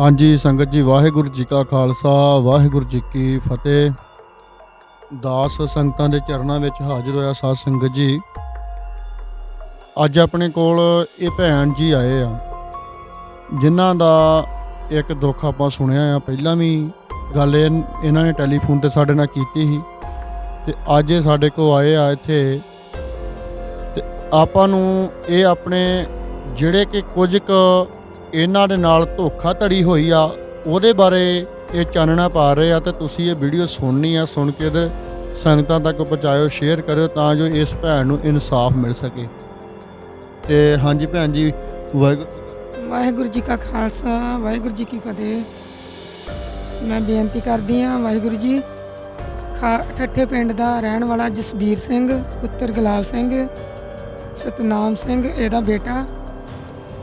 ਹਾਂਜੀ, ਸੰਗਤ ਜੀ, ਵਾਹਿਗੁਰੂ ਜੀ ਕਾ ਖਾਲਸਾ, ਵਾਹਿਗੁਰੂ ਜੀ ਕੀ ਫਤਿਹ। ਦਾਸ ਸੰਗਤਾਂ ਦੇ ਚਰਨਾਂ ਵਿੱਚ ਹਾਜ਼ਰ ਹੋਇਆ ਸਾਧ ਸੰਗਤ ਜੀ। ਅੱਜ ਆਪਣੇ ਕੋਲ ਇਹ ਭੈਣ ਜੀ ਆਏ ਆ, ਜਿਨ੍ਹਾਂ ਦਾ ਇੱਕ ਦੁੱਖ ਆਪਾਂ ਸੁਣਿਆ ਆ। ਪਹਿਲਾਂ ਵੀ ਗੱਲ ਇਹ- ਇਹਨਾਂ ਨੇ ਟੈਲੀਫੋਨ ਤੇ ਸਾਡੇ ਨਾਲ ਕੀਤੀ ਸੀ। ਤੇ ਅੱਜ ਇਹ ਸਾਡੇ ਕੋਲ ਆਏ ਆ ਇੱਥੇ। ਤੇ ਆਪਾਂ ਨੂੰ ਇਹ ਆਪਣੇ ਜਿਹੜੇ ਕਿ ਕੁਝ ਕੁ ਇਹਨਾਂ ਦੇ ਨਾਲ ਧੋਖਾ ਧੜੀ ਹੋਈ ਆ, ਉਹਦੇ ਬਾਰੇ ਇਹ ਚਾਨਣਾ ਪਾ ਰਹੇ ਆ ਤੇ ਤੁਸੀਂ ਇਹ ਵੀਡੀਓ ਸੁਣਨੀ ਆ, ਸੁਣ ਕੇ ਤੇ ਸੰਗਤਾਂ ਤੱਕ ਪਹੁੰਚਾਇਓ ਸ਼ੇਅਰ ਕਰਿਓ ਤਾਂ ਜੋ ਇਸ ਭੈਣ ਨੂੰ ਇਨਸਾਫ ਮਿਲ ਸਕੇ। ਤੇ ਹਾਂਜੀ ਭੈਣ ਜੀ, ਵਾਹਿਗੁਰੂ ਵਾਹਿਗੁਰੂ ਜੀ ਕਾ ਖਾਲਸਾ, ਵਾਹਿਗੁਰੂ ਜੀ ਕੀ ਫਤਿਹ। ਮੈਂ ਬੇਨਤੀ ਕਰਦੀ ਹਾਂ, ਵਾਹਿਗੁਰੂ ਜੀ, ਖਾ ਠੱਠੇ ਪਿੰਡ ਦਾ ਰਹਿਣ ਵਾਲਾ ਜਸਬੀਰ ਸਿੰਘ, ਪੁੱਤਰ ਗੁਲਾਬ ਸਿੰਘ, ਸਤਨਾਮ ਸਿੰਘ, ਇਹਦਾ ਬੇਟਾ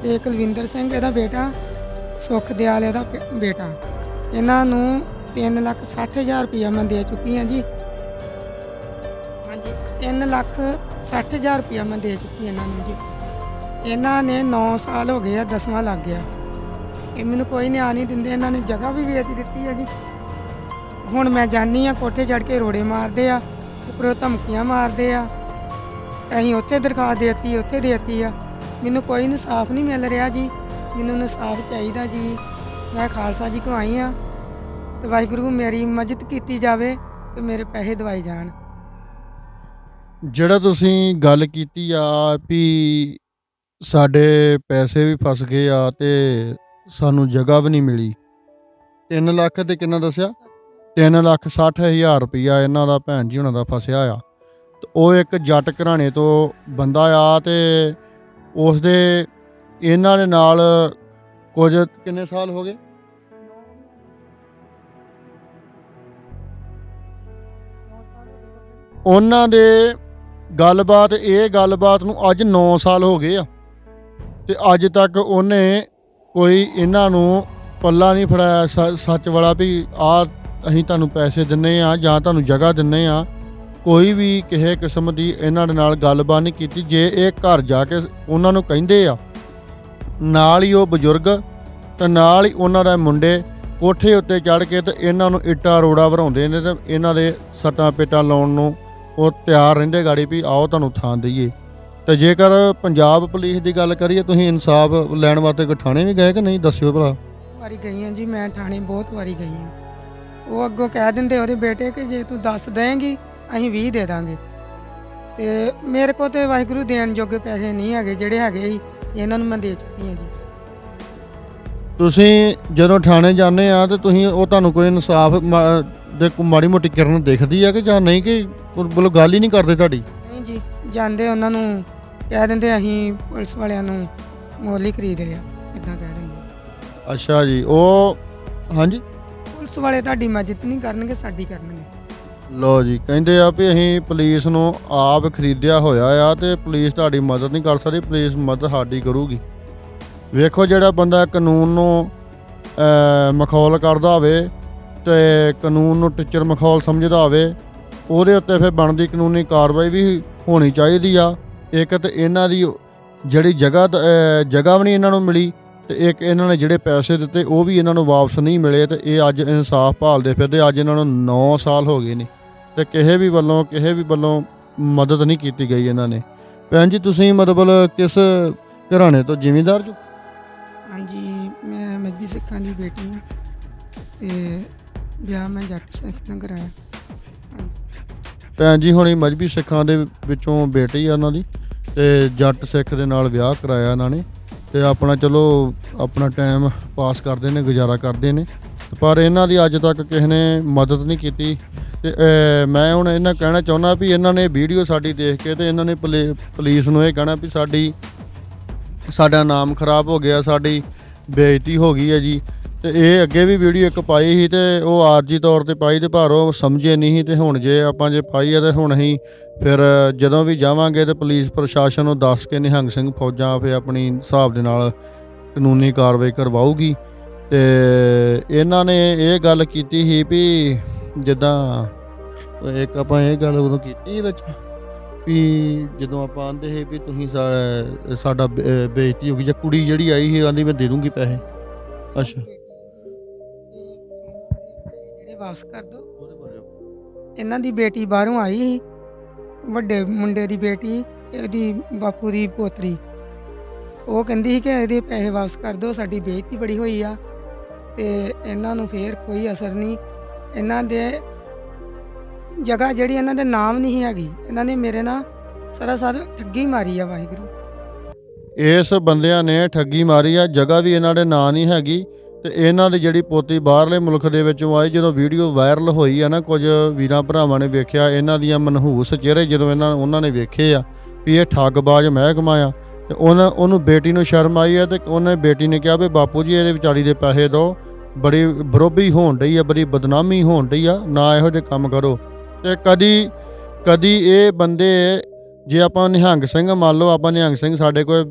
ਤੇ ਕੁਲਵਿੰਦਰ ਸਿੰਘ ਇਹਦਾ ਬੇਟਾ, ਸੁਖ ਦਿਆਲ ਇਹਦਾ ਪ- ਬੇਟਾ। ਇਹਨਾਂ ਨੂੰ 3 ਲੱਖ 60 ਹਜ਼ਾਰ ਰੁਪਇਆ ਮੈਂ ਦੇ ਚੁੱਕੀ ਹਾਂ ਜੀ। ਹਾਂਜੀ 3 ਲੱਖ 60 ਹਜ਼ਾਰ ਰੁਪਇਆ ਮੈਂ ਦੇ ਚੁੱਕੀ ਇਹਨਾਂ ਨੂੰ ਜੀ। ਇਹਨਾਂ ਨੇ 9 ਸਾਲ ਹੋ ਗਏ ਆ, ਦਸਵਾਂ ਲੱਗ ਗਿਆ। ਇਹ ਮੈਨੂੰ ਕੋਈ ਨਿਆਂ ਨਹੀਂ ਦਿੰਦੇ, ਇਹਨਾਂ ਨੇ ਜਗ੍ਹਾ ਵੀ ਵੇਚ ਦਿੱਤੀ ਆ ਜੀ। ਹੁਣ ਮੈਂ ਜਾਨੀ ਆ ਕੋਠੇ ਚੜ੍ਹ ਕੇ ਰੋੜੇ ਮਾਰਦੇ ਆ, ਉੱਪਰੋਂ ਧਮਕੀਆਂ ਮਾਰਦੇ ਆ। ਅਸੀਂ ਉੱਥੇ ਦਰਖਾਸਤ ਦੇਤੀ, ਉੱਥੇ ਦੇਤੀ ਆ। ਮੈਨੂੰ ਕੋਈ ਇਨਸਾਫ ਨਹੀਂ ਮਿਲ ਰਿਹਾ ਜੀ। ਮੈਨੂੰ ਇਨਸਾਫ ਚਾਹੀਦਾ ਜੀ। ਮੈਂ ਖਾਲਸਾ ਜੀ ਕੋ ਆਈ ਆ ਤੇ ਵਾਹਿਗੁਰੂ ਮੇਰੀ ਮਦਦ ਕੀਤੀ ਜਾਵੇ ਤੇ ਮੇਰੇ ਪੈਸੇ ਦਵਾਈ ਜਾਣ। ਜਿਹੜਾ ਤੁਸੀਂ ਗੱਲ ਕੀਤੀ ਆ ਵੀ ਸਾਡੇ ਪੈਸੇ ਵੀ ਫਸ ਗਏ ਆ ਤੇ ਸਾਨੂੰ ਜਗ੍ਹਾ ਵੀ ਨਹੀਂ ਮਿਲੀ। 3 ਲੱਖ ਤੇ ਕਿੰਨਾ ਦੱਸਿਆ? 3 ਲੱਖ 60 ਹਜ਼ਾਰ ਰੁਪਈਆ ਇਹਨਾਂ ਦਾ ਭੈਣ ਜੀ ਉਹਨਾਂ ਦਾ ਫਸਿਆ ਆ। ਤੇ ਉਹ ਇੱਕ ਜੱਟ ਘਰਾਣੇ ਤੋਂ ਬੰਦਾ ਆ ਤੇ ਉਸ ਦੇ ਇਹਨਾਂ ਦੇ ਨਾਲ ਕੁਝ ਕਿੰਨੇ ਸਾਲ ਹੋ ਗਏ? ਉਹਨਾਂ ਦੇ ਗੱਲਬਾਤ, ਇਹ ਗੱਲਬਾਤ ਨੂੰ ਅੱਜ 9 ਸਾਲ ਹੋ ਗਏ ਆ। ਤੇ ਅੱਜ ਤੱਕ ਉਹਨੇ ਕੋਈ ਇਹਨਾਂ ਨੂੰ ਪੱਲਾ ਨਹੀਂ ਫੜਾਇਆ ਸ- ਸੱਚ ਵਾਲਾ ਵੀ ਆ ਅਸੀਂ ਤੁਹਾਨੂੰ ਪੈਸੇ ਦਿੰਨੇ ਆ ਜਾਂ ਤੁਹਾਨੂੰ ਜਗ੍ਹਾ ਦਿੰਨੇ ਆ। ਕੋਈ ਵੀ ਕਿਸੇ ਕਿਸਮ ਦੀ ਇਹਨਾਂ ਦੇ ਨਾਲ ਗੱਲਬਾਤ ਨਹੀਂ ਕੀਤੀ। ਜੇ ਇਹ ਘਰ ਜਾ ਕੇ ਉਹਨਾਂ ਨੂੰ ਕਹਿੰਦੇ ਆ, ਨਾਲ ਹੀ ਉਹ ਬਜ਼ੁਰਗ ਤੇ ਨਾਲ ਹੀ ਉਹਨਾਂ ਦਾ ਮੁੰਡੇ ਕੋਠੇ ਉੱਤੇ ਚੜ ਕੇ ਤੇ ਇਹਨਾਂ ਨੂੰ ਇੱਟਾਂ ਰੋੜਾ ਭਰਾਉਂਦੇ ਨੇ ਤੇ ਇਹਨਾਂ ਦੇ ਸੱਟਾਂ ਪੇਟਾਂ ਲਾਉਣ ਨੂੰ ਉਹ ਤਿਆਰ ਰਹਿੰਦੇ ਗਾੜੀ ਵੀ ਆਓ ਤੁਹਾਨੂੰ ਥਾਂ ਦਈਏ। ਤੇ ਜੇਕਰ ਪੰਜਾਬ ਪੁਲਿਸ ਦੀ ਗੱਲ ਕਰੀਏ, ਤੁਸੀਂ ਇਨਸਾਫ ਲੈਣ ਵਾਸਤੇ ਕੋਈ ਥਾਣੇ ਵੀ ਗਏ ਕਿ ਨਹੀਂ? ਦੱਸਿਓ ਭਲਾ। ਵਾਰੀ ਗਈ ਹਾਂ ਜੀ, ਮੈਂ ਥਾਣੇ ਬਹੁਤ ਵਾਰੀ ਗਈ ਹਾਂ ਉਹ ਅੱਗੋਂ ਕਹਿ ਦਿੰਦੇ ਉਹਦੇ ਬੇਟੇ ਕਿ ਜੇ ਤੂੰ ਦੱਸ ਦੇਂਗੀ ਅਸੀਂ 20 ਦੇ ਦਾਂਗੇ। ਤੇ ਮੇਰੇ ਕੋਲ ਤੇ ਵਾਹਿਗੁਰੂ ਦੇਣ ਜੋਗੇ ਪੈਸੇ ਨਹੀਂ ਹੈਗੇ ਜਿਹੜੇ ਹੈਗੇ ਸੀ ਇਹਨਾਂ ਨੂੰ ਮੈਂ ਦੇ ਚੁੱਕੀ ਹਾਂ ਜੀ। ਤੁਸੀਂ ਜਦੋਂ ਥਾਣੇ ਜਾਂਦੇ ਆ ਤੇ ਤੁਸੀਂ ਉਹ ਤੁਹਾਨੂੰ ਕੋਈ ਇਨਸਾਫ ਦੇ ਮਾੜੀ ਮੋਟੀ ਕਿਰਨ ਦਿਖਦੀ ਆ ਕਿ ਜਾਂ ਨਹੀਂ ਕਿ ਬੋਲੋ ਗੱਲ ਹੀ ਨਹੀਂ ਕਰਦੇ ਤੁਹਾਡੀ? ਨਹੀਂ ਜੀ ਜਾਂਦੇ ਉਹਨਾਂ ਨੂੰ ਕਹਿ ਦਿੰਦੇ ਅਸੀਂ ਪੁਲਿਸ ਵਾਲਿਆਂ ਨੂੰ ਮੁੱਲ ਖਰੀਦ ਲਿਆ ਇਦਾਂ ਕਹਿ ਦਿੰਦੇ। ਅੱਛਾ ਜੀ ਉਹ ਹਾਂਜੀ? ਪੁਲਿਸ ਵਾਲੇ ਤੁਹਾਡੀ ਮਦਦ ਨਹੀਂ ਕਰਨਗੇ ਸਾਡੀ ਕਰਨਗੇ। ਲੋ ਜੀ, ਕਹਿੰਦੇ ਆ ਵੀ ਅਸੀਂ ਪੁਲਿਸ ਨੂੰ ਆਪ ਖਰੀਦਿਆ ਹੋਇਆ ਆ ਤੇ ਪੁਲਿਸ ਤੁਹਾਡੀ ਮਦਦ ਨਹੀਂ ਕਰ ਸਕਦੀ, ਪੁਲਿਸ ਮਦਦ ਸਾਡੀ ਕਰੂਗੀ। ਵੇਖੋ ਜਿਹੜਾ ਬੰਦਾ ਕਾਨੂੰਨ ਨੂੰ ਮਖੌਲ ਕਰਦਾ ਹੋਵੇ ਤੇ ਕਾਨੂੰਨ ਨੂੰ ਟੀਚਰ ਮਖੌਲ ਸਮਝਦਾ ਹੋਵੇ, ਉਹਦੇ ਉੱਤੇ ਫਿਰ ਬਣਦੀ ਕਾਨੂੰਨੀ ਕਾਰਵਾਈ ਵੀ ਹੋਣੀ ਚਾਹੀਦੀ ਆ। ਇੱਕ ਤੇ ਇਹਨਾਂ ਦੀ ਜਿਹੜੀ ਜਗ੍ਹਾ ਦ- ਜਗ੍ਹਾ ਵੀ ਨਹੀਂ ਇਹਨਾਂ ਨੂੰ ਮਿਲੀ ਤੇ ਇੱਕ ਇਹਨਾਂ ਨੇ ਜਿਹੜੇ ਪੈਸੇ ਦਿੱਤੇ ਉਹ ਵੀ ਇਹਨਾਂ ਨੂੰ ਵਾਪਸ ਨਹੀਂ ਮਿਲੇ ਤੇ ਇਹ ਅੱਜ ਇਨਸਾਫ ਭਾਲਦੇ ਫਿਰਦੇ, ਅੱਜ ਇਹਨਾਂ ਨੂੰ 9 ਸਾਲ ਹੋ ਗਏ ਨੇ। ਤੇ ਕਿਸੇ ਵੀ ਵੱਲੋਂ ਕਿਸੇ ਵੀ ਵੱਲੋਂ ਮਦਦ ਨਹੀਂ ਕੀਤੀ ਗਈ ਇਹਨਾਂ ਨੇ। ਭੈਣ ਜੀ ਤੁਸੀਂ ਮਤਲਬ ਕਿਸ ਘਰਾਣੇ ਤੋਂ ਜ਼ਿਮੀਂਦਾਰ ਜੋ? ਹਾਂਜੀ ਮੈਂ ਮਜਬੀ ਸਿੱਖਾਂ ਦੀ ਬੇਟੀ ਹਾਂ ਤੇ ਵਿਆਹ ਮੈਂ ਜੱਟ ਸਿੱਖ ਨਾਲ ਕਰਾਇਆ। ਭੈਣ ਜੀ ਹੁਣੀ ਮਜਬੀ ਸਿੱਖਾਂ ਦੇ ਵਿੱਚੋਂ ਬੇਟੀ ਆ ਉਹਨਾਂ ਦੀ ਤੇ ਜੱਟ ਸਿੱਖ ਦੇ ਨਾਲ ਵਿਆਹ ਕਰਾਇਆ ਇਹਨਾਂ ਨੇ ਤੇ ਆਪਣਾ ਚਲੋ ਆਪਣਾ ਟਾਈਮ ਪਾਸ ਕਰਦੇ ਨੇ ਗੁਜ਼ਾਰਾ ਕਰਦੇ ਨੇ। ਪਰ ਇਹਨਾਂ ਦੀ ਅੱਜ ਤੱਕ ਕਿਸੇ ਨੇ ਮਦਦ ਨਹੀਂ ਕੀਤੀ। ਤੇ ਅਹ, ਮੈਂ ਹੁਣ ਇਹਨਾਂ ਕਹਿਣਾ ਚਾਹੁੰਦਾ ਵੀ ਇਹਨਾਂ ਨੇ ਵੀਡੀਓ ਸਾਡੀ ਦੇਖ ਕੇ ਤੇ ਇਹਨਾਂ ਨੇ ਪੁਲੀ- ਪੁਲਿਸ ਨੂੰ ਇਹ ਕਹਿਣਾ ਵੀ ਸਾਡੀ ਸਾਡਾ ਨਾਮ ਖਰਾਬ ਹੋ ਗਿਆ ਸਾਡੀ ਬੇਇੱਜ਼ਤੀ ਹੋ ਗਈ ਹੈ ਜੀ। ਤੇ ਇਹ ਅੱਗੇ ਵੀ ਵੀਡੀਓ ਇੱਕ ਪਾਈ ਸੀ ਤੇ ਉਹ ਆਰਜੀ ਤੌਰ ਤੇ ਪਾਈ ਤੇ ਪਰ ਉਹ ਸਮਝੇ ਨਹੀਂ ਸੀ ਤੇ ਹੁਣ ਜੇ ਆਪਾਂ ਜੇ ਪਾਈ ਹੈ ਤੇ ਹੁਣ ਅਸੀਂ ਫਿਰ ਜਦੋਂ ਵੀ ਜਾਵਾਂਗੇ ਤੇ ਪੁਲਿਸ ਪ੍ਰਸ਼ਾਸਨ ਨੂੰ ਦੱਸ ਕੇ ਨਿਹੰਗ ਸਿੰਘ ਫੌਜਾਂ ਫੇ ਆਪਣੀ ਹਿਸਾਬ ਦੇ ਨਾਲ ਕਾਨੂੰਨੀ ਕਾਰਵਾਈ ਕਰਵਾਊਗੀ। ਤੇ ਇਹਨਾਂ ਨੇ ਇਹ ਗੱਲ ਕੀਤੀ ਸੀ ਵੀ ਜਿੱਦਾਂ ਇੱਕ ਆਪਾਂ ਇਹ ਗੱਲ ਉਦੋਂ ਕੀਤੀ ਵਿੱਚ ਵੀ ਜਦੋਂ ਆਪਾਂ ਆਂਦੇ ਸੀ ਵੀ ਤੁਸੀਂ ਸਾਡਾ ਬੇਇੱਜ਼ਤੀ ਹੋ ਗਈ ਜਾਂ ਕੁੜੀ ਜਿਹੜੀ ਆਈ ਸੀ ਆਂਦੀ ਮੈਂ ਦੇ ਦੂੰਗੀ ਪੈਸੇ। ਅੱਛਾ। ਵਾਪਸ ਕਰ ਦਿਓ ਇਹਨਾਂ ਦੀ ਬੇਟੀ ਬਾਹਰੋਂ ਆਈ ਸੀ। ਵੱਡੇ ਮੁੰਡੇ ਦੀ ਬੇਟੀ ਇਹਦੀ ਬਾਪੂ ਦੀ ਪੋਤਰੀ। ਉਹ ਕਹਿੰਦੀ ਸੀ ਕਿ ਇਹਦੇ ਪੈਸੇ ਵਾਪਸ ਕਰ ਦਿਓ ਸਾਡੀ ਬੇਇੱਜ਼ਤੀ ਬੜੀ ਹੋਈ ਆ। ਤੇ ਇਹਨਾਂ ਨੂੰ ਫੇਰ ਕੋਈ ਅਸਰ ਨਹੀਂ। ਇਹਨਾਂ ਦੇ ਜਗ੍ਹਾ ਜਿਹੜੀ ਇਹਨਾਂ ਦੇ ਨਾਮ ਨਹੀਂ ਹੈਗੀ, ਇਹਨਾਂ ਨੇ ਮੇਰੇ ਨਾਲ ਸਰਾਸਰ ਠੱਗੀ ਮਾਰੀ ਆ ਵਾਹਿਗੁਰੂ। ਇਸ ਬੰਦਿਆਂ ਨੇ ਠੱਗੀ ਮਾਰੀ ਆ, ਜਗ੍ਹਾ ਵੀ ਇਹਨਾਂ ਦੇ ਨਾਂ ਨਹੀਂ ਹੈਗੀ ਤੇ ਇਹਨਾਂ ਦੀ ਜਿਹੜੀ ਪੋਤੀ ਬਾਹਰਲੇ ਮੁਲਕ ਦੇ ਵਿੱਚੋਂ ਆਈ, ਜਦੋਂ ਵੀਡੀਓ ਵਾਇਰਲ ਹੋਈ ਆ ਨਾ, ਕੁਝ ਵੀਰਾਂ ਭਰਾਵਾਂ ਨੇ ਵੇਖਿਆ, ਇਹਨਾਂ ਦੀਆਂ ਮਨਹੂਸ ਚਿਹਰੇ ਜਦੋਂ ਇਹਨਾਂ, ਉਹਨਾਂ ਨੇ ਵੇਖੇ ਆ ਵੀ ਇਹ ਠੱਗਬਾਜ਼ ਮਹਿਕਮਾ ਆ ਤੇ ਉਹਨਾਂ, ਉਹਨੂੰ ਬੇਟੀ ਨੂੰ ਸ਼ਰਮ ਆਈ ਹੈ ਤੇ ਉਹਨੇ ਬੇਟੀ ਨੇ ਕਿਹਾ ਵੀ ਬਾਪੂ ਜੀ, ਇਹਦੇ ਵਿਚਾਰੀ ਦੇ ਪੈਸੇ ਦਿਓ ਬੜੀ ਬਰੋਬੀ ਹੋਣ ਰਹੀ ਆ, ਬੜੀ ਬਦਨਾਮੀ ਹੋਣ ਰਹੀ ਆ, ਨਾ ਇਹੋ ਜਿਹੇ ਕੰਮ ਕਰੋ। ਤੇ ਕਦੀ ਕਦੀ ਇਹ ਬੰਦੇ, ਜੇ ਆਪਾਂ ਨਿਹੰਗ ਸਿੰਘ, ਮੰਨ ਲਓ ਆਪਾਂ ਨਿਹੰਗ ਸਿੰਘ ਸਾਡੇ ਕੋਲ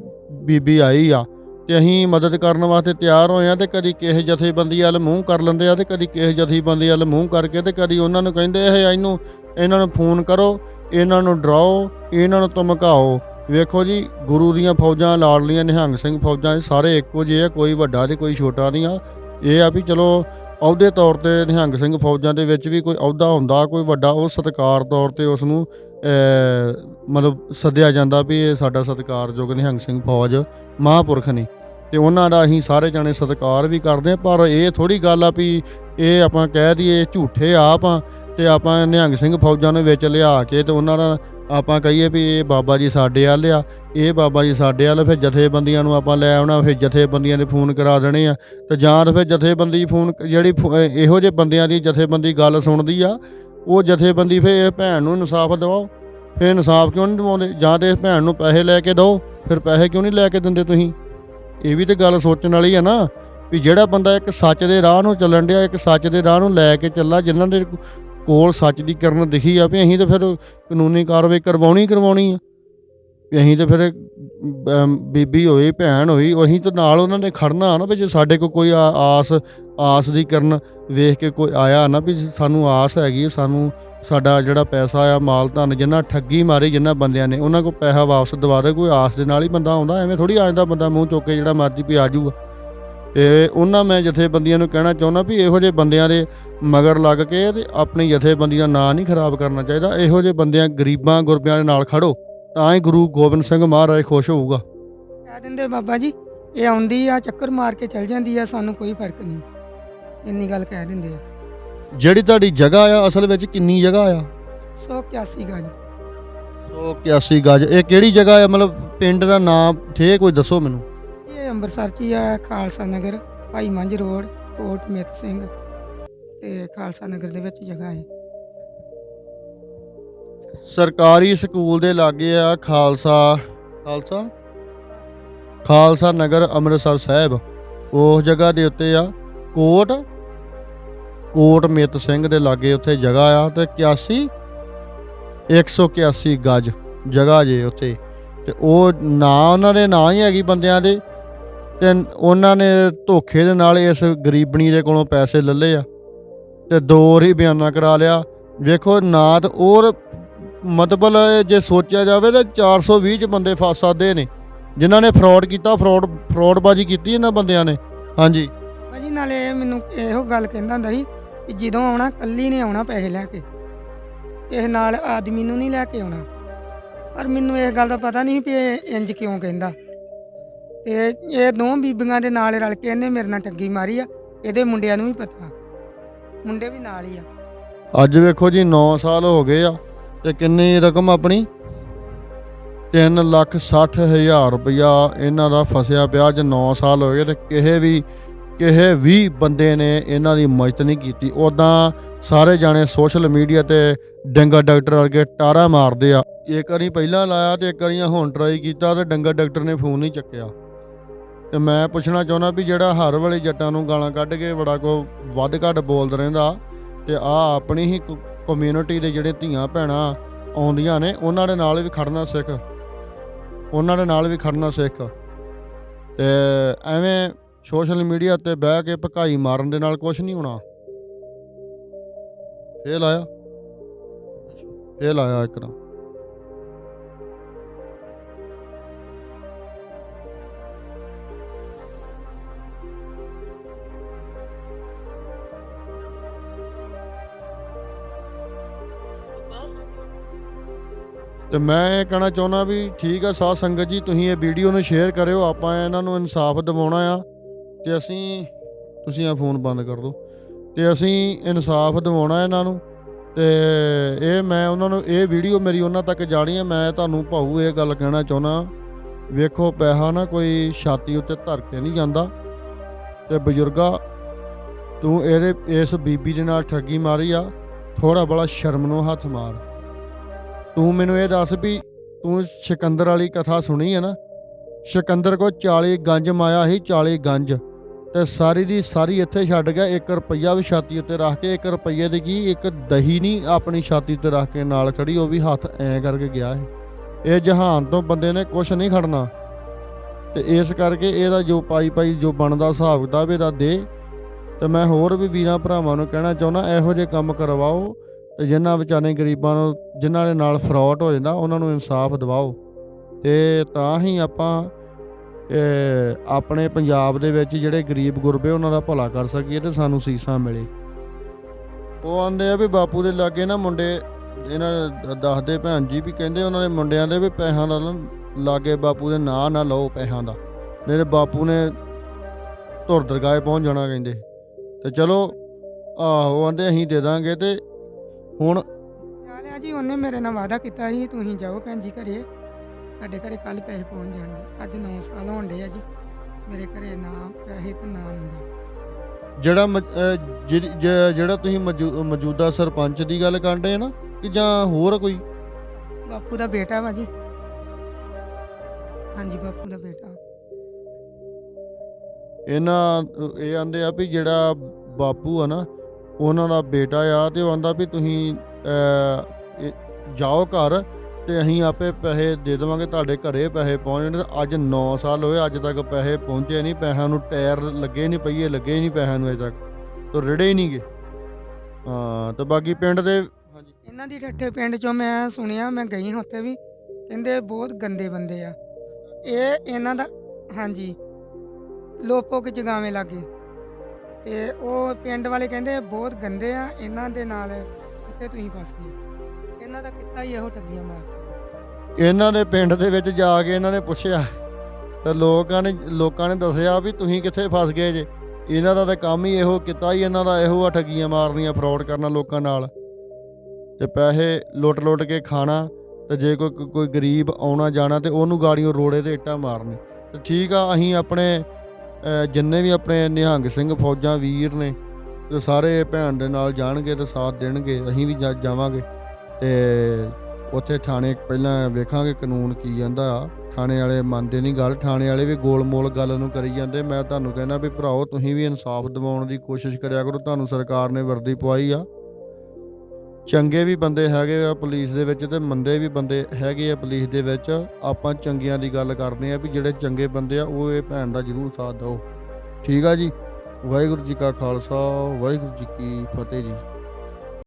ਬੀਬੀ ਆਈ ਆ, ਤੇ ਅਸੀਂ ਮਦਦ ਕਰਨ ਵਾਸਤੇ ਤਿਆਰ ਹੋਏ ਆ, ਤੇ ਕਦੀ ਕਿਸੇ ਜਥੇਬੰਦੀ ਵੱਲ ਮੂੰਹ ਕਰ ਲੈਂਦੇ ਆ, ਤੇ ਕਦੀ ਕਿਸੇ ਜਥੇਬੰਦੀ ਵੱਲ ਮੂੰਹ ਕਰਕੇ, ਤੇ ਕਦੀ ਉਹਨਾਂ ਨੂੰ ਕਹਿੰਦੇ ਇਹ ਇਹਨੂੰ, ਇਹਨਾਂ ਨੂੰ ਫੋਨ ਕਰੋ, ਇਹਨਾਂ ਨੂੰ ਡਰਾਓ, ਇਹਨਾਂ ਨੂੰ ਧਮਕਾਓ। ਵੇਖੋ ਜੀ, ਗੁਰੂ ਦੀਆਂ ਫੌਜਾਂ, ਲਾਡਲੀਆਂ ਨਿਹੰਗ ਸਿੰਘ ਫੌਜਾਂ ਸਾਰੇ ਇੱਕੋ ਜਿਹੇ ਆ, ਕੋਈ ਵੱਡਾ ਤੇ ਕੋਈ ਛੋਟਾ ਨਹੀਂ ਆ। ਇਹ ਆ ਵੀ ਚਲੋ ਅਹੁਦੇ ਤੌਰ ਤੇ ਨਿਹੰਗ ਸਿੰਘ ਫੌਜਾਂ ਦੇ ਵਿੱਚ ਵੀ ਕੋਈ ਅਹੁਦਾ ਹੁੰਦਾ, ਕੋਈ ਵੱਡਾ ਉਹ ਸਤਿਕਾਰ ਤੌਰ ਤੇ ਉਸ ਨੂੰ ਮਤਲਬ ਸੱਦਿਆ ਜਾਂਦਾ ਵੀ ਇਹ ਸਾਡਾ ਸਤਿਕਾਰਯੋਗ ਨਿਹੰਗ ਸਿੰਘ ਫੌਜ ਮਹਾਂਪੁਰਖ ਨੇ। ਤੇ ਉਹਨਾਂ ਦਾ ਅਸੀਂ ਸਾਰੇ ਜਣੇ ਸਤਿਕਾਰ ਵੀ ਕਰਦੇ ਹਾਂ, ਪਰ ਇਹ ਥੋੜੀ ਗੱਲ ਆ ਵੀ ਇਹ ਆਪਾਂ ਕਹਿ ਦਈਏ ਝੂਠੇ ਆਪ ਆ, ਤੇ ਆਪਾਂ ਨਿਹੰਗ ਸਿੰਘ ਫੌਜਾਂ ਨੂੰ ਵਿੱਚ ਲਿਆ ਕੇ ਤੇ ਉਹਨਾਂ ਦਾ ਆਪਾਂ ਕਹੀਏ ਵੀ ਇਹ ਬਾਬਾ ਜੀ ਸਾਡੇ ਵੱਲ ਆ, ਇਹ ਬਾਬਾ ਜੀ ਸਾਡੇ ਵੱਲ, ਫਿਰ ਜਥੇਬੰਦੀਆਂ ਨੂੰ ਆਪਾਂ ਲੈ ਆਉਣਾ, ਫਿਰ ਜਥੇਬੰਦੀਆਂ ਦੇ ਫੋਨ ਕਰਾ ਦੇਣੇ ਆ। ਤੇ ਜਾਂ ਤਾਂ ਫਿਰ ਜਥੇਬੰਦੀ ਫੋਨ, ਜਿਹੜੀ ਫੋ- ਇਹੋ ਜਿਹੇ ਬੰਦਿਆਂ ਦੀ ਜਥੇਬੰਦੀ ਗੱਲ ਸੁਣਦੀ ਆ, ਉਹ ਜਥੇਬੰਦੀ ਫਿਰ ਇਹ ਭੈਣ ਨੂੰ ਇਨਸਾਫ ਦਿਵਾਓ। ਫਿਰ ਇਨਸਾਫ ਕਿਉਂ ਨਹੀਂ ਦਿਵਾਉਂਦੇ? ਜਾਂ ਤੇ ਇਸ ਭੈਣ ਨੂੰ ਪੈਸੇ ਲੈ ਕੇ ਦਿਓ, ਫਿਰ ਪੈਸੇ ਕਿਉਂ ਨਹੀਂ ਲੈ ਕੇ ਦਿੰਦੇ ਤੁਸੀਂ? ਇਹ ਵੀ ਤੇ ਗੱਲ ਸੋਚਣ ਵਾਲੀ ਆ ਨਾ, ਵੀ ਜਿਹੜਾ ਬੰਦਾ ਇੱਕ ਸੱਚ ਦੇ ਰਾਹ ਨੂੰ ਚੱਲਣ ਡਿਆ, ਇੱਕ ਸੱਚ ਦੇ ਰਾਹ ਨੂੰ ਲੈ ਕੇ ਚੱਲਾ, ਜਿਨ੍ਹਾਂ ਦੇ ਕੋਲ ਸੱਚ ਦੀ ਕਿਰਨ ਦਿਖੀ ਆ ਵੀ ਅਸੀਂ ਤਾਂ ਫਿਰ ਕਾਨੂੰਨੀ ਕਾਰਵਾਈ ਕਰਵਾਉਣੀ ਕਰਵਾਉਣੀ ਆ। ਵੀ ਅਸੀਂ ਤਾਂ ਫਿਰ ਬੀਬੀ ਹੋਈ, ਭੈਣ ਹੋਈ, ਅਸੀਂ ਤਾਂ ਨਾਲ ਉਹਨਾਂ ਨੇ ਖੜਨਾ ਨਾ ਵੀ ਜੇ ਸਾਡੇ ਕੋਲ ਕੋਈ ਆ- ਆਸ ਆਸ ਦੀ ਕਿਰਨ ਵੇਖ ਕੇ ਕੋਈ ਆਇਆ ਨਾ ਵੀ ਸਾਨੂੰ ਆਸ ਹੈਗੀ ਸਾਨੂੰ ਸਾਡਾ ਜਿਹੜਾ ਪੈਸਾ ਆ, ਮਾਲ ਧਨ ਜਿੰਨਾ ਠੱਗੀ ਮਾਰੀ ਜਿੰਨਾ ਬੰਦਿਆਂ ਨੇ, ਉਹਨਾਂ ਕੋਲ ਪੈਸਾ ਵਾਪਸ ਦਵਾ ਦੇ, ਕੋਈ ਆਸ ਦੇ ਨਾਲ ਹੀ ਬੰਦਾ ਆਉਂਦਾ, ਐਵੇਂ ਥੋੜੀ ਆ ਜਾਂਦਾ ਬੰਦਾ ਮੂੰਹ ਚੁੱਕ ਕੇ ਜਿਹੜਾ ਮਰਜ਼ੀ ਵੀ ਆ ਜਾਊਗਾ। ਤੇ ਉਹਨਾਂ ਮੈਂ ਜਥੇਬੰਦੀਆਂ ਨੂੰ ਕਹਿਣਾ ਚਾਹੁੰਦਾ ਵੀ ਇਹੋ ਜਿਹੇ ਬੰਦਿਆਂ ਦੇ ਮਗਰ ਲੱਗ ਕੇ ਤੇ ਆਪਣੀ ਜਥੇਬੰਦੀ ਦਾ ਨਾਂ ਨਹੀਂ ਖਰਾਬ ਕਰਨਾ ਚਾਹੀਦਾ। ਇਹੋ ਜਿਹੇ ਬੰਦਿਆਂ ਗਰੀਬਾਂ ਗੁਰਬਿਆਂ ਦੇ ਨਾਲ ਖੜੋ। ਤਾਂ ਹੀ ਗੁਰੂ ਗੋਬਿੰਦ ਸਿੰਘ ਮਹਾਰਾਜ ਖੁਸ਼ ਹੋਊਗਾ। ਕਹਿ ਦਿੰਦੇ ਬਾਬਾ ਜੀ ਇਹ ਆਉਂਦੀ ਆ ਚੱਕਰ ਮਾਰ ਕੇ ਚਲ ਜਾਂਦੀ ਆ ਸਾਨੂੰ ਕੋਈ ਫ਼ਰਕ ਨਹੀਂ। ਇੰਨੀ ਗੱਲ ਕਹਿ ਦਿੰਦੇ ਆ। ਜਿਹੜੀ ਤੁਹਾਡੀ ਜਗ੍ਹਾ ਆ ਅਸਲ ਵਿੱਚ ਕਿੰਨੀ ਜਗ੍ਹਾ ਆ? 181 ਗਜ। 181 ਗਜ। ਇਹ ਕਿਹੜੀ ਜਗ੍ਹਾ ਆ? ਮਤਲਬ ਪਿੰਡ ਦਾ ਨਾਮ ਥੇ ਕੋਈ ਦੱਸੋ ਮੈਨੂੰ। ਇਹ ਅੰਮ੍ਰਿਤਸਰ ਚ ਹੀ ਆ, ਖਾਲਸਾ ਨਗਰ, ਭਾਈ ਮੰਝ ਰੋਡ, ਕੋਟ ਮਿੱਤ ਸਿੰਘ ਤੇ ਖਾਲਸਾ ਨਗਰ ਦੇ ਵਿੱਚ ਜਗ੍ਹਾ ਹੈ ਸਰਕਾਰੀ ਸਕੂਲ ਦੇ ਲਾਗੇ ਆ ਖਾਲਸਾ ਖਾਲਸਾ? ਖਾਲਸਾ ਨਗਰ ਅੰਮ੍ਰਿਤਸਰ ਸਾਹਿਬ। ਉਸ ਜਗ੍ਹਾ ਦੇ ਉੱਤੇ ਆ ਕੋਟ ਕੋਟ ਮਿੱਤ ਸਿੰਘ ਦੇ ਲਾਗੇ ਉੱਥੇ ਜਗ੍ਹਾ ਆ ਤੇ 81 181 ਗਜ ਜਗ੍ਹਾ ਜੇ ਉੱਥੇ। ਤੇ ਉਹ ਨਾਂ, ਉਹਨਾਂ ਦੇ ਨਾਂ ਹੀ ਹੈਗੀ ਬੰਦਿਆਂ ਦੇ। ਤੇ ਉਹਨਾਂ ਨੇ ਧੋਖੇ ਦੇ ਨਾਲ ਇਸ ਗਰੀਬਣੀ ਦੇ ਕੋਲੋਂ ਪੈਸੇ ਲੱਲੇ ਆ ਤੇ ਦੋ ਹੀ ਬਿਆਨਾ ਕਰਾ ਲਿਆ। ਵੇਖੋ, ਨਾ ਤਾਂ ਉਹ ਮਤਲਬ ਜੇ ਸੋਚਿਆ ਜਾਵੇ ਤਾਂ 420 ਚ ਬੰਦੇ ਫਸ ਸਕਦੇ ਨੇ। ਜਿਨ੍ਹਾਂ ਨੇ ਫਰਾਡ ਕੀਤਾ, ਫਰਾਡ, ਫਰਾਡਬਾਜ਼ੀ ਕੀਤੀ ਇਹਨਾਂ ਬੰਦਿਆਂ ਨੇ। ਹਾਂਜੀ। ਭਾਜੀ, ਨਾਲੇ ਮੈਨੂੰ ਇਹੋ ਗੱਲ ਕਹਿੰਦਾ ਹੁੰਦਾ ਸੀ ਕਿ ਜਦੋਂ ਆਉਣਾ, ਕੱਲੀ ਨੇ ਆਉਣਾ ਪੈਸੇ ਲੈ ਕੇ। ਇਸ ਨਾਲ ਆਦਮੀ ਨੂੰ ਨਹੀਂ ਲੈ ਕੇ ਆਉਣਾ। ਪਰ ਮੈਨੂੰ ਇਹ ਗੱਲ ਦਾ ਪਤਾ ਨਹੀਂ ਵੀ ਇਹ ਇੰਜ ਕਿਉਂ ਕਹਿੰਦਾ। ਤੇ ਇਹ ਦੋ ਬੀਬੀਆਂ ਦੇ ਨਾਲ ਰਲ ਕੇ ਇਹਨੇ ਮੇਰੇ ਨਾਲ ਠੱਗੀ ਮਾਰੀ ਆ, ਇਹਦੇ ਮੁੰਡਿਆਂ ਨੂੰ ਵੀ ਪਤਾ। ਮੁੰਡੇ ਵੀ ਨਾਲ ਹੀ ਆ। ਅੱਜ ਵੇਖੋ ਜੀ 9 ਸਾਲ ਹੋ ਗਏ ਆ, ਤੇ ਕਿੰਨੀ ਰਕਮ ਆਪਣੀ? 3 ਲੱਖ 60 ਹਜ਼ਾਰ ਰੁਪਇਆ ਇਹਨਾਂ ਦਾ ਫਸਿਆ ਪਿਆ, ਅੱਜ 9 ਸਾਲ ਹੋ ਗਏ ਤੇ ਕਿਸੇ ਵੀ ਕਿਸੇ ਵੀ ਬੰਦੇ ਨੇ ਇਹਨਾਂ ਦੀ ਮਦਦ ਨਹੀਂ ਕੀਤੀ। ਉਦਾਂ ਸਾਰੇ ਜਾਣੇ ਸੋਸ਼ਲ ਮੀਡੀਆ ਤੇ ਡੰਗਾ ਡਾਕਟਰ ਵਰਗੇ ਟਾਰਾ ਮਾਰਦੇ ਆ। ਇੱਕ ਵਾਰੀ ਪਹਿਲਾਂ ਲਾਇਆ ਤੇ ਇੱਕ ਵਾਰੀ ਹੁਣ ਟਰਾਈ ਕੀਤਾ ਤੇ ਡੰਗਾ ਡਾਕਟਰ ਨੇ ਫੋਨ ਨਹੀਂ ਚੱਕਿਆ। ਤੇ ਮੈਂ ਪੁੱਛਣਾ ਚਾਹੁੰਦਾ ਵੀ ਜਿਹੜਾ ਹਰ ਵੇਲੇ ਜੱਟਾਂ ਨੂੰ ਗਾਲਾਂ ਕੱਢ ਕੇ ਬੜਾ ਕੋ ਵੱਧ ਘੱਟ ਬੋਲਦਾ ਰਹਿੰਦਾ, ਤੇ ਆ ਆਪਣੀ ਹੀ ਕਮਿਊਨਿਟੀ ਦੇ ਜਿਹੜੇ ਧੀਆਂ ਭੈਣਾਂ ਆਉਂਦੀਆਂ ਨੇ, ਉਹਨਾਂ ਦੇ ਨਾਲ ਵੀ ਖੜਨਾ ਸਿੱਖ। ਉਹਨਾਂ ਦੇ ਨਾਲ ਵੀ ਖੜਨਾ ਸਿੱਖ। ਤੇ ਐਵੇਂ ਸੋਸ਼ਲ ਮੀਡੀਆ ਤੇ ਬਹਿ ਕੇ ਭਕਾਈ ਮਾਰਨ ਦੇ ਨਾਲ ਕੁਝ ਨਹੀਂ ਹੋਣਾ। ਇਹ ਲਾਇਆ। ਇਹ ਲਾਇਆ ਇੱਕ ਤਾਂ। ਤੇ ਮੈਂ ਇਹ ਕਹਿਣਾ ਚਾਹੁੰਦਾ ਵੀ ਠੀਕ ਆ, ਸਾਧ ਸੰਗਤ ਜੀ, ਤੁਸੀਂ ਇਹ ਵੀਡੀਓ ਨੂੰ ਸ਼ੇਅਰ ਕਰਿਓ, ਆਪਾਂ ਇਹਨਾਂ ਨੂੰ ਇਨਸਾਫ ਦਿਵਾਉਣਾ ਆ, ਤੇ ਅਸੀਂ, ਤੁਸੀਂ ਆ ਫੋਨ ਬੰਦ ਕਰ ਦਿਓ, ਤੇ ਅਸੀਂ ਇਨਸਾਫ ਦਿਵਾਉਣਾ ਇਹਨਾਂ ਨੂੰ, ਤੇ ਇਹ ਮੈਂ ਉਹਨਾਂ ਨੂੰ, ਇਹ ਵੀਡੀਓ ਮੇਰੀ ਉਹਨਾਂ ਤੱਕ ਜਾਣੀ ਹੈ ਮੈਂ ਤੁਹਾਨੂੰ ਭਾਊ ਇਹ ਗੱਲ ਕਹਿਣਾ ਚਾਹੁੰਦਾ, ਵੇਖੋ ਪੈਸਾ ਨਾ ਕੋਈ ਛਾਤੀ ਉੱਤੇ ਧਰ ਕੇ ਨਹੀਂ ਜਾਂਦਾ, ਤੇ ਬਜ਼ੁਰਗਾ, ਤੂੰ ਇਹਦੇ, ਇਸ ਬੀਬੀ ਦੇ ਨਾਲ ਠੱਗੀ ਮਾਰੀ ਆ ਥੋੜਾ ਬੜਾ ਸ਼ਰਮ ਨੂੰ ਹੱਥ ਮਾਰ। ਤੂੰ ਮੈਨੂੰ ਇਹ ਦੱਸ ਵੀ ਤੂੰ ਸਿਕੰਦਰ ਵਾਲੀ ਕਥਾ ਸੁਣੀ ਹੈ ਨਾ? ਸਿਕੰਦਰ ਕੋ 40 ਗੰਜ ਮਾਇਆ ਸੀ 40 ਗੰਜ ਤੇ ਸਾਰੀ ਦੀ ਸਾਰੀ ਇੱਥੇ ਛੱਡ ਗਿਆ 1 ਰੁਪਈਆ ਵੀ ਛਾਤੀ ਉੱਤੇ ਰੱਖ ਕੇ 1 ਰੁਪਈਏ ਦੀ ਕੀ, ਇੱਕ ਦਹੀਂ ਨਹੀਂ ਆਪਣੀ ਛਾਤੀ ਤੇ ਰੱਖ ਕੇ ਨਾਲ ਖੜੀ, ਉਹ ਵੀ ਹੱਥ ਐ ਕਰਕੇ ਗਿਆ ਹੈ ਇਹ ਜਹਾਨ ਤੋਂ ਬੰਦੇ ਨੇ ਕੁਝ ਨਹੀਂ ਖੜਨਾ। ਤੇ ਇਸ ਕਰਕੇ ਇਹਦਾ ਜੋ ਪਾਈ ਪਾਈ ਜੋ ਬਣਦਾ ਹਿਸਾਬ ਕਿਤਾਬ ਇਹਦਾ ਦੇ। ਤੇ ਮੈਂ ਹੋਰ ਵੀ ਵੀਰਾਂ ਭਰਾਵਾਂ ਨੂੰ ਕਹਿਣਾ ਚਾਹੁੰਦਾ, ਇਹੋ ਜਿਹੇ ਕੰਮ ਕਰਵਾਓ। ਤੇ ਜਿਨ੍ਹਾਂ ਵਿਚਾਰੇ ਗਰੀਬਾਂ ਨੂੰ, ਜਿਨ੍ਹਾਂ ਦੇ ਨਾਲ ਫਰਾਡ ਹੋ ਜਾਂਦਾ, ਉਹਨਾਂ ਨੂੰ ਇਨਸਾਫ ਦਿਵਾਓ। ਤੇ ਤਾਂ ਹੀ ਆਪਾਂ ਆਪਣੇ ਪੰਜਾਬ ਦੇ ਵਿੱਚ ਜਿਹੜੇ ਗਰੀਬ ਗੁਰਬੇ ਉਹਨਾਂ ਦਾ ਭਲਾ ਕਰ ਸਕੀਏ ਤੇ ਸਾਨੂੰ ਸੀਸਾਂ ਮਿਲੇ। ਉਹ ਆਂਦੇ ਆ ਵੀ ਬਾਪੂ ਦੇ ਲਾਗੇ ਨਾ ਮੁੰਡੇ, ਇਹਨਾਂ ਦੱਸਦੇ ਭੈਣ ਜੀ ਵੀ ਕਹਿੰਦੇ ਉਹਨਾਂ ਦੇ ਮੁੰਡਿਆਂ ਦੇ ਵੀ ਪੈਸਿਆਂ ਦਾ ਲਾਗੇ ਬਾਪੂ ਦੇ ਨਾਂ ਨਾ ਲਓ ਪੈਸਿਆਂ ਦਾ। ਮੇਰੇ ਬਾਪੂ ਨੇ ਧੁਰ ਦਰਗਾਹ ਪਹੁੰਚ ਜਾਣਾ ਕਹਿੰਦੇ। ਤੇ ਚਲੋ, ਆਹੋ ਆਂਦੇ ਅਸੀਂ ਦੇ ਦਾਂਗੇ ਤੇ ਹੁਣ ਚਾਲਿਆ ਜੀ ਉਹਨੇ ਮੇਰੇ ਨਾਲ ਵਾਅਦਾ ਕੀਤਾ ਸੀ ਤੁਸੀਂ ਜਾਓ ਭੈਣ ਜੀ ਘਰੇ। ਤੁਹਾਡੇ ਘਰੇ ਕੱਲ ਪੈਸੇ ਪਹੁੰਚ ਜਾਣਗੇ। ਅੱਜ 9 ਸਾਲ ਹੋਣ ਡੇ ਆ ਜੀ। ਮੇਰੇ ਘਰੇ ਨਾ ਪੈਸੇ ਤੇ ਨਾ ਮੁੰਡਾ। ਜਿਹੜਾ ਮ- ਅਹ ਜਿਹੜੀ- ਜ- ਜਿਹੜਾ ਤੁਸੀਂ ਮੌਜੂ- ਮੌਜੂਦਾ ਸਰਪੰਚ ਦੀ ਗੱਲ ਕਰਦੇ ਆ ਨਾ ਕਿ ਜਾਂ ਹੋਰ ਕੋਈ? ਬਾਪੂ ਦਾ ਬੇਟਾ ਵਾ ਜੀ। ਹਾਂਜੀ ਬਾਪੂ ਦਾ ਬੇਟਾ। ਇਹਨਾਂ ਅਹ ਇਹ ਆਂਦੇ ਆ ਵੀ ਜਿਹੜਾ ਬਾਪੂ ਆ ਨਾ ਉਹਨਾਂ ਦਾ ਬੇਟਾ ਆ ਤੇ ਉਹ ਆਂਦਾ ਵੀ ਤੁਸੀਂ ਜਾਓ ਘਰ ਤੇ ਅਸੀਂ ਆਪੇ ਪੈਸੇ ਦੇ ਦੇਵਾਂਗੇ, ਤੁਹਾਡੇ ਘਰੇ ਪੈਸੇ ਪਹੁੰਚ ਜਾਣੇ ਅੱਜ 9 ਸਾਲ ਹੋਏ, ਅੱਜ ਤੱਕ ਪੈਸੇ ਪਹੁੰਚੇ ਨਹੀਂ, ਪੈਸਿਆਂ ਨੂੰ ਟਾਇਰ ਲੱਗੇ ਨਹੀਂ ਪਈਏ ਲੱਗੇ ਨਹੀਂ ਪੈਸਿਆਂ ਨੂੰ ਅਜੇ ਤੱਕ। ਤੇ ਰੜੇ ਹੀ ਨਹੀਂਗੇ ਹਾਂ, ਤੇ ਬਾਕੀ ਪਿੰਡ ਦੇ ਹਾਂਜੀ। ਇਹਨਾਂ ਦੀ ਠੱਠੇ ਪਿੰਡ ਚੋਂ ਮੈਂ ਸੁਣਿਆ, ਮੈਂ ਗਈ ਹਾਂ ਉੱਥੇ ਵੀ, ਕਹਿੰਦੇ ਬਹੁਤ ਗੰਦੇ ਬੰਦੇ ਆ। ਇਹ ਇਹਨਾਂ ਦਾ ਹਾਂਜੀ। ਲੋਪੋ ਕੇ ਜਗਾਵੇਂ ਲਾਗੇ। ਤੇ ਉਹ ਪਿੰਡ ਵਾਲੇ ਕਹਿੰਦੇ ਬਹੁਤ ਗੰਦੇ ਆ, ਇਹਨਾਂ ਦੇ ਨਾਲ ਕਿੱਥੇ ਤੁਸੀਂ ਫਸ ਗਏ। ਇਹਨਾਂ ਦਾ ਕਿੱਤਾ ਹੀ ਇਹੋ ਠੱਗੀਆਂ ਮਾਰ ਇਹਨਾਂ ਦੇ ਪਿੰਡ ਦੇ ਵਿੱਚ ਜਾ ਕੇ ਇਹਨਾਂ ਨੇ ਪੁੱਛਿਆ, ਤੇ ਲੋਕਾਂ ਨੇ ਲੋਕਾਂ ਨੇ ਦੱਸਿਆ ਵੀ ਤੁਸੀਂ ਕਿੱਥੇ ਫਸ ਗਏ ਜੇ। ਇਹਨਾਂ ਦਾ ਤਾਂ ਕੰਮ ਹੀ ਇਹੋ, ਕੀਤਾ ਹੀ ਇਹਨਾਂ ਦਾ ਇਹੋ ਆ ਠੱਗੀਆਂ ਮਾਰਨੀਆਂ ਫਰਾਡ ਕਰਨਾ ਲੋਕਾਂ ਨਾਲ। ਤੇ ਪੈਸੇ ਲੁੱਟ-ਲੁੱਟ ਕੇ ਖਾਣਾ, ਤੇ ਜੇ ਕੋਈ ਕੋਈ ਗਰੀਬ ਆਉਣਾ ਜਾਣਾ ਤੇ ਉਹਨੂੰ ਗਾੜੀਆਂ ਰੋੜੇ ਤੇ ਇੱਟਾਂ ਮਾਰਨੇ ਤੇ ਠੀਕ ਆ, ਅਸੀਂ ਆਪਣੇ ਜਿੰਨੇ ਵੀ ਆਪਣੇ ਨਿਹੰਗ ਸਿੰਘ ਫੌਜਾਂ ਵੀਰ ਨੇ, ਤੇ ਸਾਰੇ ਭੈਣ ਦੇ ਨਾਲ ਜਾਣਗੇ ਤੇ ਸਾਥ ਦੇਣਗੇ, ਅਸੀਂ ਵੀ ਜਾ- ਜਾਵਾਂਗੇ। ਤੇ ਉੱਥੇ ਥਾਣੇ ਪਹਿਲਾਂ ਵੇਖਾਂਗੇ ਕਾਨੂੰਨ ਕੀ ਜਾਂਦਾ ਆ ਥਾਣੇ ਵਾਲੇ ਮੰਨਦੇ ਨਹੀਂ ਗੱਲ, ਥਾਣੇ ਵਾਲੇ ਵੀ ਗੋਲ-ਮੋਲ ਗੱਲ ਨੂੰ ਕਰੀ ਜਾਂਦੇ। ਮੈਂ ਤੁਹਾਨੂੰ ਕਹਿੰਦਾ ਵੀ ਭਰਾਓ, ਤੁਸੀਂ ਵੀ ਇਨਸਾਫ ਦਿਵਾਉਣ ਦੀ ਕੋਸ਼ਿਸ਼ ਕਰਿਆ ਕਰੋ। ਤੁਹਾਨੂੰ ਸਰਕਾਰ ਨੇ ਵਰਦੀ ਪਵਾਈ ਆ। ਚੰਗੇ ਵੀ ਬੰਦੇ ਹੈਗੇ ਆ ਪੁਲਿਸ ਦੇ ਵਿੱਚ ਤੇ ਮੰਦੇ ਵੀ ਬੰਦੇ ਹੈਗੇ ਆ ਪੁਲਿਸ ਦੇ ਵਿੱਚ, ਆਪਾਂ ਚੰਗਿਆਂ ਦੀ ਗੱਲ ਕਰਦੇ ਆ ਵੀ ਜਿਹੜੇ ਚੰਗੇ ਬੰਦੇ ਆ ਉਹ ਇਹ ਭੈਣ ਦਾ ਜ਼ਰੂਰ ਸਾਥ ਦਿਓ। ਠੀਕ ਆ ਜੀ? ਵਾਹਿਗੁਰੂ ਜੀ ਕਾ ਖਾਲਸਾ, ਵਾਹਿਗੁਰੂ ਜੀ ਕੀ ਫਤਿਹ ਜੀ।